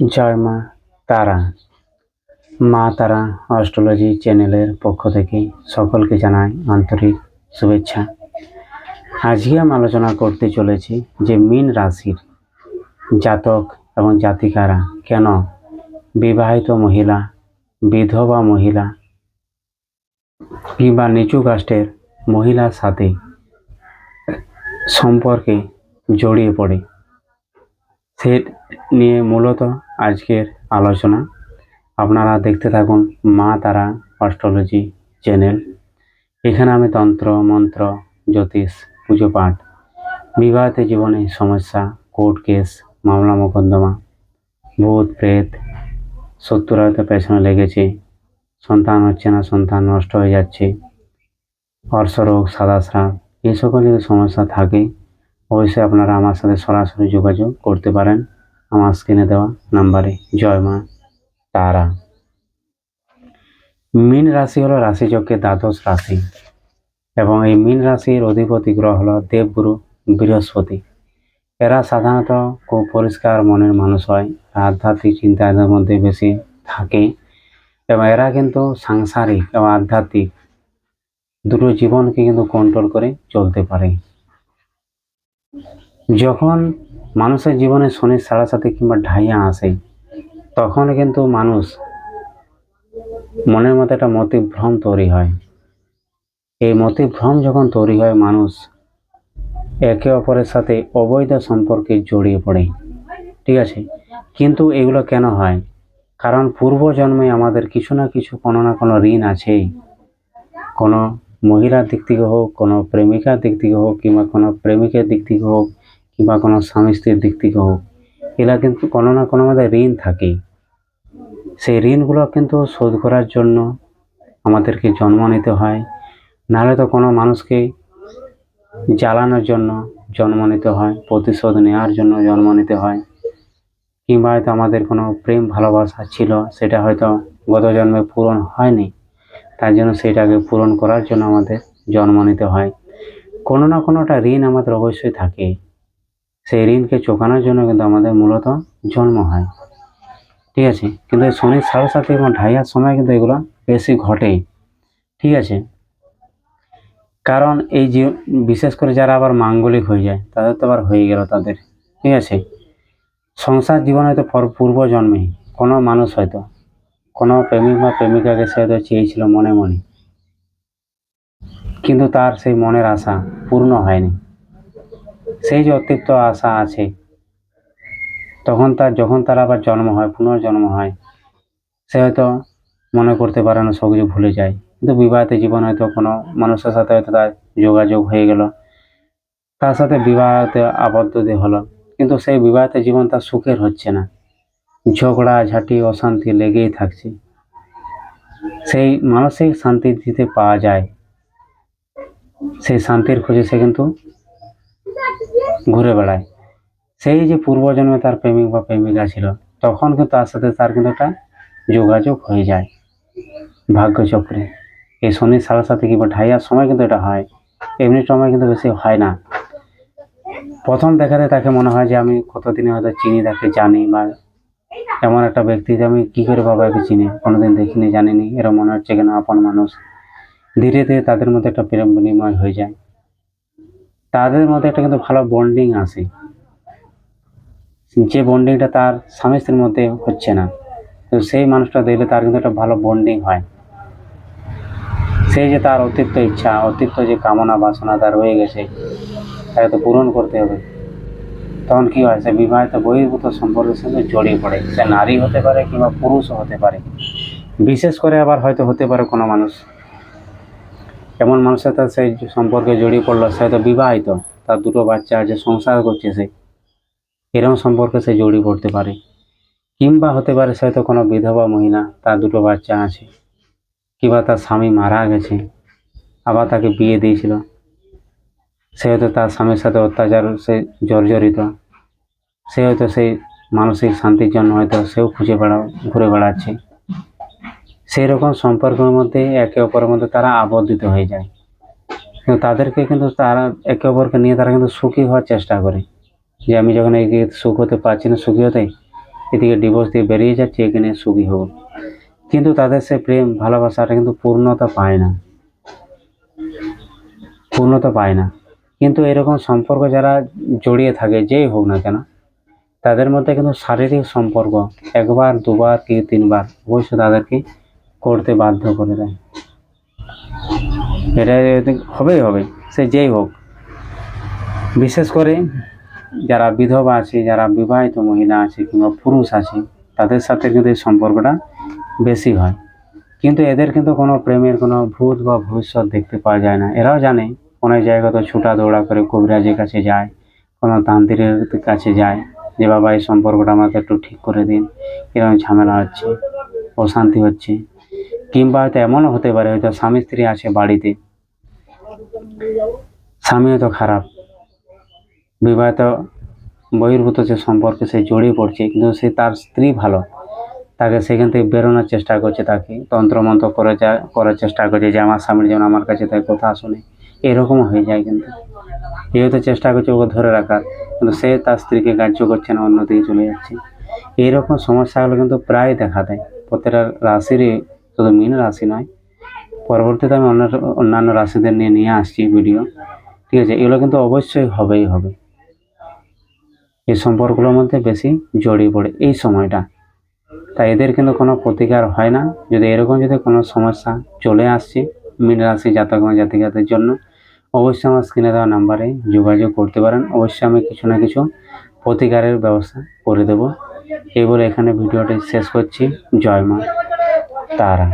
জয় মা তারা। মা তারা অস্ট্রোলজি চ্যানেলের পক্ষ থেকে সকলকে জানাই আন্তরিক শুভেচ্ছা। আজকে আমি আলোচনা করতে চলেছি যে মীন রাশির জাতক এবং জাতিকারা কেন বিবাহিত মহিলা, বিধবা মহিলা কিংবা নিচু কাস্টের মহিলার সাথে সম্পর্কে জড়িয়ে পড়ে। সে নিয়ে মূলত আজকের আলোচনা। আপনারা দেখতে থাকুন মা তারা অস্ট্রোলজি চ্যানেল। এখানে আমি তন্ত্র, মন্ত্র, জ্যোতিষ, পুজো পাঠ, বিবাহিত জীবনে সমস্যা, কোর্ট কেস, মামলা মোকদ্দমা, ভূত, প্রেত শত্রুরা হয়তো পেছনে লেগেছে, সন্তান হচ্ছে না, সন্তান নষ্ট হয়ে যাচ্ছে, অর্শরোগ, সাদা স্রাব এই সকল যদি সমস্যা থাকে। অবশ্যই আপনারা আমার সাথে সরাসরি যোগাযোগ করতে পারেন আমার স্ক্রিনে দেওয়া নাম্বারে। জয় মা, তারা। মীন রাশি হলো রাশিচক্রের দ্বাদশ রাশি এবং এই মীন রাশির অধিপতি গ্রহ হলো দেবগুরু বৃহস্পতি। এরা সাধারণত খুব পরিষ্কার মনের মানুষ হয়, আধ্যাত্মিক চিন্তা এদের মধ্যে বেশি থাকে এবং এরা কিন্তু সাংসারিক এবং আধ্যাত্মিক দুটো জীবনকে কিন্তু কন্ট্রোল করে চলতে পারে। যখন মানুষের জীবনে শনির সাড়ে সাথে কিংবা ঢাইয়া আসে, তখন কিন্তু মানুষ মনের মতো একটা মতিভ্রম তৈরি হয়। এই মতিভ্রম যখন তৈরি হয়, মানুষ একে অপরের সাথে অবৈধ সম্পর্কে জড়িয়ে পড়ে। ঠিক আছে? কিন্তু এগুলো কেন হয়? কারণ পূর্বজন্মে আমাদের কিছু না কিছু কোনো না কোনো ঋণ আছেই কোনো মহিলার দিক থেকে হোক, কোনো প্রেমিকার দিক থেকে হোক, কিংবা কোনো প্রেমিকের দিক থেকে হোক, কিংবা কোনো স্বামী স্ত্রীর দিক থেকে হোক, এরা কিন্তু কোনো না কোনো আমাদের ঋণ থাকে সেই ঋণগুলো কিন্তু শোধ করার জন্য আমাদেরকে জন্ম নিতে হয়। নাহলে তো কোনো মানুষকে জ্বালানোর জন্য জন্ম নিতে হয়, প্রতিশোধ নেওয়ার জন্য জন্ম নিতে হয়। কিংবা হয়তো আমাদের কোনো প্রেম ভালোবাসা ছিল, সেটা হয়তো গত জন্মে পূরণ হয়নি। তার জন্য সেটাকে পূরণ করার জন্য আমাদের জন্ম নিতে হয়। কোনো না কোনোটা ঋণ আমাদের অবশ্যই থাকে। সেই ঋণকে চোকানোর জন্য কিন্তু আমাদের মূলত জন্ম হয়। ঠিক আছে? কিন্তু এই শনির সাড়ে সাথে এবং ঢাইয়ার সময় কিন্তু এগুলো বেশি ঘটে ঠিক আছে? কারণ এই যে বিশেষ করে যারা আবার মাঙ্গলিক হয়ে যায়, তাদের তো আবার হয়ে গেল তাদের। ঠিক আছে? সংসার জীবন হয়তো পর- পূর্ব জন্মে কোনো মানুষ হয়তো কোনো প্রেমিক বা প্রেমিকাকে সে হয়তো চেয়েছিল মনে মনে। কিন্তু তার সেই মনের আশা পূর্ণ হয়নি। সেই যে অতিরিক্ত আশা আছে, তখন তার যখন তার আবার জন্ম হয়, পুনর্জন্ম হয়, সে হয়তো মনে করতে পারে না সব কিছু ভুলে যায়। কিন্তু বিবাহিত জীবন হয়তো কোনো মানুষের সাথে হয়তো তার যোগাযোগ হয়ে গেল। তার সাথে বিবাহতে আবদ্ধ হলো। কিন্তু সেই বিবাহিত জীবন তার সুখের হচ্ছে না। ঝগড়া, ঝাঁটি, অশান্তি লেগেই থাকছে। সেই মানসিক শান্তি দিতে পাওয়া যায়, সেই শান্তির খোঁজে সে কিন্তু ঘুরে বেড়ায়। সেই যে পূর্বজন্মে তার প্রেমিক বা প্রেমিকা ছিল, তখন কিন্তু তার সাথে তার কিন্তু একটা যোগাযোগ হয়ে যায় ভাগ্যচক্রে। এই শনির সাড়ে সাথে কিংবা ঢাইয়ার সময় কিন্তু এটা হয়, এমনি সময় কিন্তু বেশি হয় না। প্রথম দেখাতে তাকে মনে হয় যে আমি কতদিনে হয়তো চিনি, তাকে জানি বা এমন একটা ব্যক্তি যে আমি কী করে বাবা একে চিনি? কোনোদিন দেখিনি, জানিনি। এরা মনে হচ্ছে কেন আপন মানুষ। ধীরে ধীরে তাদের মধ্যে একটা প্রেম বিনিময় হয়ে যায়। তাদের মধ্যে একটা কিন্তু ভালো বন্ডিং আসে যে বন্ডিংটা তার স্বামী স্ত্রীর মধ্যে হচ্ছে না। তো সেই মানুষটা দেখলে তার কিন্তু একটা ভালো বন্ডিং হয়। সেই যে তার অতিরিক্ত ইচ্ছা অতিরিক্ত যে কামনা বাসনা তার রয়ে গেছে, তাকে তো পূরণ করতে হবে। তখন কি হয়, সে বিবাহিত বহির্ভূত সম্পর্কের সঙ্গে জড়িয়ে পড়ে। সে নারী হতে পারে কিংবা পুরুষও হতে পারে। বিশেষ করে আবার হয়তো হতে পারে কোনো মানুষ। এমন মানুষের সাথে সেই সম্পর্কে জড়িয়ে পড়ল, সে হয়তো বিবাহিত। তার দুটো বাচ্চা আছে, সংসার করছে সে। এরকম সম্পর্কে সে জড়িয়ে পড়তে পারে। কিংবা হতে পারে সে হয়তো কোনো বিধবা মহিলা, তার দুটো বাচ্চা আছে। কিংবা তার স্বামী মারা গেছে, আবার তাকে বিয়ে দিয়েছিল। সে হয়তো তার স্বামীর সাথে অত্যাচার, সে জর্জরিত। সে হয়তো সেই মানসিক শান্তির জন্য হয়তো সেও খুঁজে বেড়া, ঘুরে বেড়াচ্ছে। সেই রকম সম্পর্কের মধ্যে একে অপরের মধ্যে তারা আবদ্ধিত হয়ে যায়। কিন্তু তাদেরকে কিন্তু তারা একে অপরকে নিয়ে তারা কিন্তু সুখী হওয়ার চেষ্টা করে। যে আমি যখন এই সুখ হতে পারছি না সুখী হতে, এদিকে ডিভোর্স দিয়ে বেরিয়ে যাচ্ছে, এখানে সুখী হব। কিন্তু তাদের সে প্রেম, ভালোবাসাটা কিন্তু পূর্ণতা পায় না। পূর্ণতা পায় না। কিন্তু এরকম সম্পর্ক যারা জড়িয়ে থাকে, যেই হোক না কেন তাদের মধ্যে কিন্তু শারীরিক সম্পর্ক একবার, দুবার কি তিনবার, অবশ্যই তাদেরকে করতে বাধ্য করে দেয়। এটা হবেই হবে, সে যেই হোক। বিশেষ করে যারা বিধবা আছে, যারা বিবাহিত মহিলা আছে কিংবা পুরুষ আছে, তাদের সাথে কিন্তু এই সম্পর্কটা বেশি হয়। কিন্তু এদের কিন্তু কোনো প্রেমের কোনো ভূত বা ভবিষ্যৎ দেখতে পাওয়া যায় না। এরাও জানে অনেক জায়গায় তো ছুটা দৌড়া করে কবিরাজের কাছে যায়, কোনো তান্ত্রিকের কাছে যায়। যে বাবা, এই সম্পর্কটা আমাকে একটু ঠিক করে দিন। এরকম ঝামেলা হচ্ছে, অশান্তি হচ্ছে। কিংবা হয়তো এমনও হতে পারে, হয়তো স্বামী স্ত্রী আছে বাড়িতে। স্বামী হয়তো খারাপ। বিবাহিত, বহির্ভূত যে সম্পর্কে সে জড়িয়ে পড়ছে, কিন্তু সে তার স্ত্রী ভালো। তাকে সেখান থেকে বেরোনোর চেষ্টা করছে তাকে, তন্ত্রমন্ত্র করে যা, করার চেষ্টা করছে যে আমার স্বামীর যেন আমার কাছে তাই কথা শুনে। এরকম হয়ে যায় কিন্তু। এ হয়তো চেষ্টা করছে ওকে ধরে রাখার। কিন্তু সে তার স্ত্রীকে গ্রাহ্য করছে না, অন্যদিকে চলে যাচ্ছে। এইরকম সমস্যাগুলো কিন্তু প্রায় দেখা দেয়। প্রত্যেকটা রাশিরই, শুধু মীন রাশি নয়, পরবর্তীতে আমি অন্য অন্যান্য রাশিদের নিয়ে নিয়ে আসছি ভিডিও ঠিক আছে, এগুলো কিন্তু অবশ্যই হবেই হবে। এই সম্পর্কগুলোর মধ্যে বেশি জড়িয়ে পড়ে এই সময়টা। তাই এদের কিন্তু কোনো প্রতিকার হয় না। যদি এরকম যদি কোনো সমস্যা চলে আসছে মীন রাশি জাতক জাতিকাদের জন্য অবশ্যই আমার স্ক্রিনে দেওয়া নাম্বারে যোগাযোগ করতে পারেন। অবশ্যই আমি কিছু না কিছু প্রতিকারের ব্যবস্থা করে দেব। এই বলে এখানে ভিডিওটি শেষ করছি। জয় মা তারা।